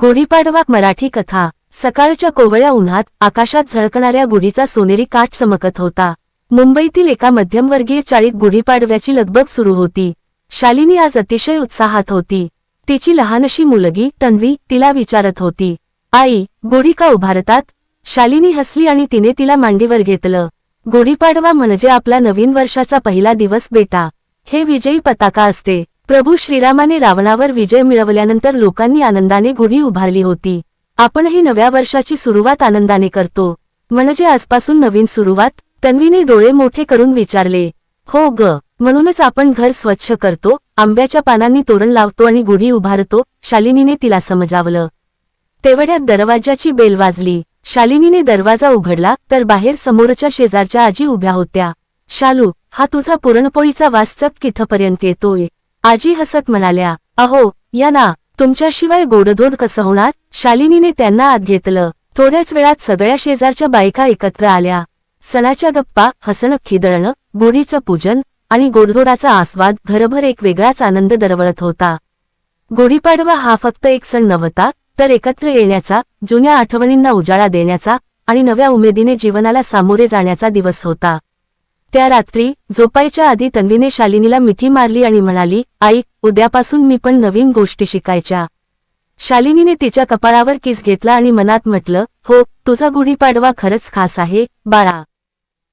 गुढीपाडवा मराठी कथा. सकाळच्या कोवळ्या उन्हात आकाशात झळकणाऱ्या गुढीचा सोनेरी काठ चमकत होता. मुंबईतील एका मध्यमवर्गीय चाळीत गुढीपाडव्याची लगबग सुरू होती. शालिनी आज अतिशय उत्साहात होती. तिची लहानशी मुलगी तन्वी तिला विचारत होती आई गुढी का उभारतात शालिनी हसली आणि तिने तिला मांडीवर घेतलं. गुढीपाडवा म्हणजे आपला नवीन वर्षाचा पहिला दिवस बेटा. हे विजयी पताका असते. प्रभू श्रीरामाने रावणावर विजय मिळवल्यानंतर लोकांनी आनंदाने गुढी उभारली होती. आपणही नव्या वर्षाची सुरुवात आनंदाने करतो. म्हणजे आजपासून नवीन सुरुवात तन्वीने डोळे मोठे करून विचारले. हो ग म्हणूनच आपण घर स्वच्छ करतो आंब्याच्या पानांनी तोरण लावतो आणि गुढी उभारतो शालिनीने तिला समजावलं. तेवढ्यात दरवाजाची बेल वाजली. शालिनीने दरवाजा उघडला तर बाहेर समोरच्या शेजारच्या आजी उभ्या होत्या. शालू हा तुझा पुरणपोळीचा वास चक किथपर्यंत येतोय. आजी हसत म्हणाल्या अहो या ना तुमच्याशिवाय गोडधोड कसं होणार? शालिनीने त्यांना आत घेतलं. थोड्याच वेळात सगळ्या शेजारच्या बायका एकत्र आल्या. सणाच्या गप्पा हसणं खिदळणं गुढीचं पूजन आणि गोडधोडाचा आस्वाद घरभर एक वेगळाच आनंद दरवळत होता. गुढीपाडवा हा फक्त एक सण नव्हता तर एकत्र येण्याचा जुन्या आठवणींना उजाळा देण्याचा आणि नव्या उमेदीने जीवनाला सामोरे जाण्याचा दिवस होता. त्या रात्री झोपायच्या आधी तन्वीने शालिनीला मिठी मारली आणि म्हणाली आई उद्यापासून मी पण नवीन गोष्टी शिकायच्या. शालिनीने तिच्या कपाळावर किस घेतला आणि मनात म्हटलं हो तुझा गुढीपाडवा खरंच खास आहे बाळा.